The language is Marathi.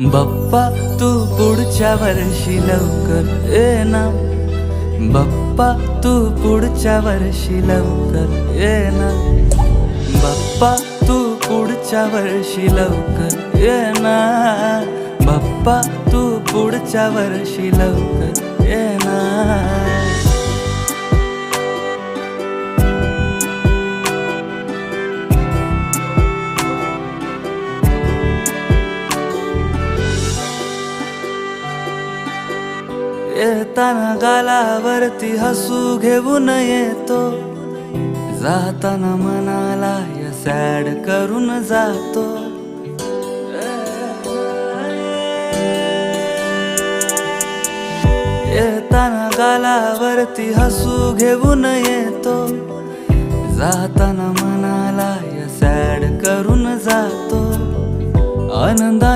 बाप्पा तू पुढच्या वर्षी लवकर ये ना. बाप्पा तू पुढच्या वर्षी लवकर ये ना. बाप्पा तू पुढच्या वर्षी लवकर ये ना. बाप्पा तू पुढच्या वर्षी लवकर ये ना. येताना गालावरती हसू घेऊन येतो. जाताना मनाला या सॅड करून जातो. येताना गालावरती हसू घेऊन येतो. जाताना मनाला या सॅड करून जातो. आनंदा